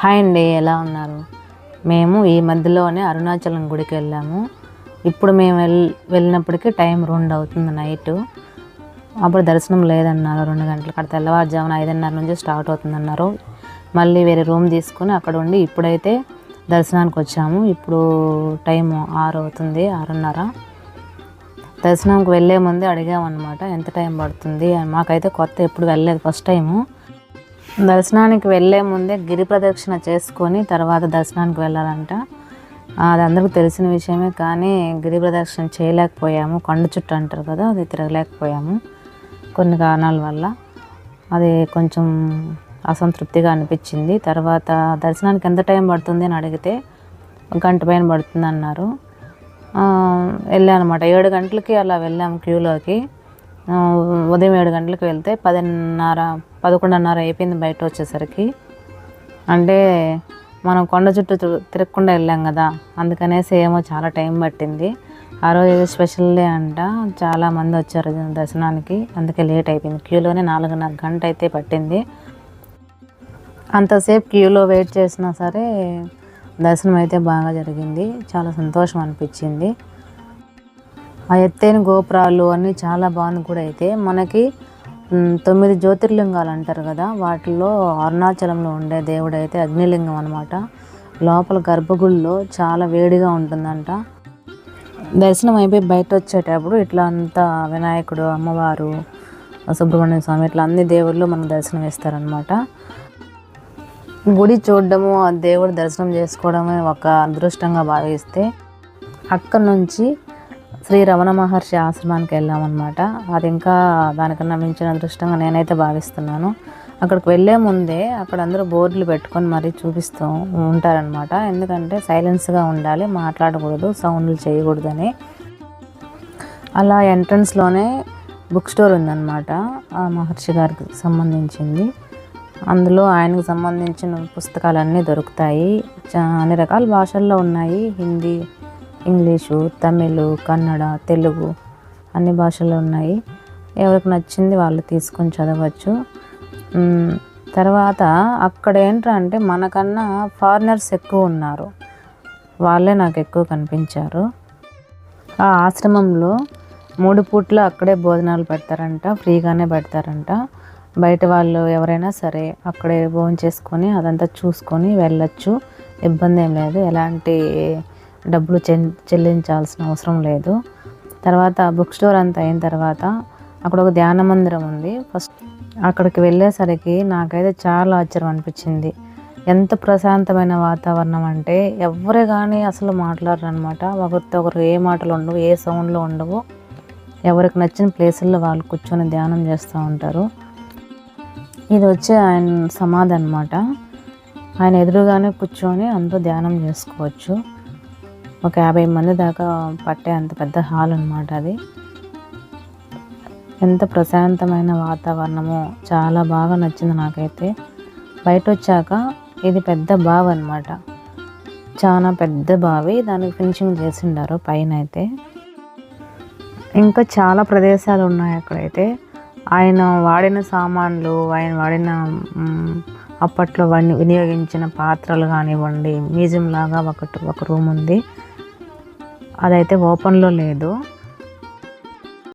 Hi అండి ఎలా ఉన్నారు? మేము ఈ మధ్యలోనే అరుణాచలం గుడికి వెళ్ళాము. ఇప్పుడు మేము వెళ్ వెళ్ళినప్పటికీ టైం రెండు అవుతుంది నైట్. అప్పుడు దర్శనం లేదన్నారు రెండు గంటలకు. అక్కడ తెల్లవారుజామున ఐదున్నర నుంచి స్టార్ట్ అవుతుందన్నారు. మళ్ళీ వేరే రూమ్ తీసుకుని అక్కడ ఉండి ఇప్పుడైతే దర్శనానికి వచ్చాము. ఇప్పుడు టైం ఆరు అవుతుంది ఆరున్నర. దర్శనంకి వెళ్ళే ముందే అడిగామన్నమాట ఎంత టైం పడుతుంది? మాకైతే కొత్త ఎప్పుడు వెళ్ళలేదు ఫస్ట్ టైము. దర్శనానికి వెళ్ళే ముందే గిరి ప్రదక్షిణ చేసుకొని తర్వాత దర్శనానికి వెళ్ళాలంట. అది అందరికీ తెలిసిన విషయమే కానీ గిరి ప్రదక్షిణ చేయలేకపోయాము. కొండ చుట్టూ అంటారు కదా అది తిరగలేకపోయాము కొన్ని కారణాల వల్ల. అది కొంచెం అసంతృప్తిగా అనిపించింది. తర్వాత దర్శనానికి ఎంత టైం పడుతుంది అని అడిగితే గంట పైన పడుతుంది అన్నారు వెళ్ళానమాట. ఏడు గంటలకి అలా వెళ్ళాము క్యూలోకి. ఉదయం ఏడు గంటలకు వెళ్తే పదిన్నర పదకొండున్నర అయిపోయింది బయట వచ్చేసరికి. అంటే మనం కొండ చుట్టూ తిరగకుండా వెళ్ళాం కదా అందుకనేసి ఏమో చాలా టైం పట్టింది. ఆ రోజు స్పెషల్ డే అంట చాలా మంది వచ్చారు దర్శనానికి అందుకే లేట్ అయిపోయింది. క్యూలోనే నాలుగున్నర గంట అయితే పట్టింది. అంతసేపు క్యూలో వెయిట్ చేసినా సరే దర్శనం అయితే బాగా జరిగింది చాలా సంతోషం అనిపించింది. ఆ ఎత్తైన గోపురాలు అన్నీ చాలా బాగుంది కూడా అయితే. మనకి తొమ్మిది జ్యోతిర్లింగాలు అంటారు కదా వాటిల్లో అరుణాచలంలో ఉండే దేవుడు అయితే అగ్నిలింగం అనమాట లోపల గర్భగుడిలో చాలా వేడిగా ఉంటుందంట. దర్శనం అయిపోయి బయట వచ్చేటప్పుడు ఇట్లా అంతా వినాయకుడు అమ్మవారు సుబ్రహ్మణ్య స్వామి ఇట్లా అన్ని దేవుళ్ళు మనకు దర్శనం ఇస్తారనమాట గుడి చూడడము ఆ దేవుడు దర్శనం చేసుకోవడమే ఒక అదృష్టంగా భావిస్తే అక్కడి నుంచి శ్రీ రమణ మహర్షి ఆశ్రమానికి వెళ్ళామన్నమాట. అది ఇంకా దానికన్నా మించిన అదృష్టంగా నేనైతే భావిస్తున్నాను. అక్కడికి వెళ్ళే ముందే అక్కడ అందరూ బోర్డులు పెట్టుకొని మరీ చూపిస్తూ ఉంటారనమాట ఎందుకంటే సైలెన్స్గా ఉండాలి మాట్లాడకూడదు సౌండ్లు చేయకూడదని. అలా ఎంట్రన్స్లోనే బుక్ స్టోర్ ఉందన్నమాట ఆ మహర్షి గారికి సంబంధించింది. అందులో ఆయనకు సంబంధించిన పుస్తకాలన్నీ దొరుకుతాయి. చా- అన్ని రకాల భాషల్లో ఉన్నాయి. హిందీ ఇంగ్లీషు తమిళ్ కన్నడ తెలుగు అన్ని భాషలు ఉన్నాయి. ఎవరికి నచ్చింది వాళ్ళు తీసుకొని చదవచ్చు. తర్వాత అక్కడ ఏంటంటే మనకన్నా ఫారినర్స్ ఎక్కువ ఉన్నారు. వాళ్ళే నాకు ఎక్కువ కనిపించారు. ఆ ఆశ్రమంలో మూడు పూట్ల అక్కడే భోజనాలు పెడతారంట ఫ్రీగానే పెడతారంట. బయట వాళ్ళు ఎవరైనా సరే అక్కడే భోజనం చేసుకొని అదంతా చూసుకొని వెళ్ళొచ్చు. ఇబ్బంది ఏం లేదు. ఎలాంటి డబ్బులు చెల్లించాల్సిన అవసరం లేదు. తర్వాత బుక్ స్టోర్ అంతా అయిన తర్వాత అక్కడ ఒక ధ్యాన మందిరం ఉంది. ఫస్ట్ అక్కడికి వెళ్ళేసరికి నాకైతే చాలా ఆశ్చర్యం అనిపించింది. ఎంత ప్రశాంతమైన వాతావరణం అంటే ఎవరే కానీ అసలు మాట్లాడరు అనమాట ఒకరితో ఒకరు ఏ మాటలు ఉండవు ఏ సౌండ్లు ఉండవు. ఎవరికి నచ్చిన ప్లేసుల్లో వాళ్ళు కూర్చొని ధ్యానం చేస్తూ ఉంటారు. ఇది వచ్చి ఆయన సమాధి అనమాట ఆయన ఎదురుగానే కూర్చొని అందరూ ధ్యానం చేసుకోవచ్చు. ఒక యాభై మంది దాకా పట్టే అంత పెద్ద హాల్ అనమాట అది. ఎంత ప్రశాంతమైన వాతావరణము చాలా బాగా నచ్చింది నాకైతే. బయట వచ్చాక ఇది పెద్ద బావి అనమాట చాలా పెద్ద బావి దానికి ఫినిషింగ్ చేసిండారు పైన అయితే ఇంకా చాలా ప్రదేశాలు ఉన్నాయి అక్కడైతే. ఆయన వాడిన సామాన్లు ఆయన వాడిన అప్పట్లో వాడిని వినియోగించిన పాత్రలు కానివ్వండి మ్యూజియం లాగా ఒకటి ఒక రూమ్ ఉంది. అదైతే ఓపెన్లో లేదు.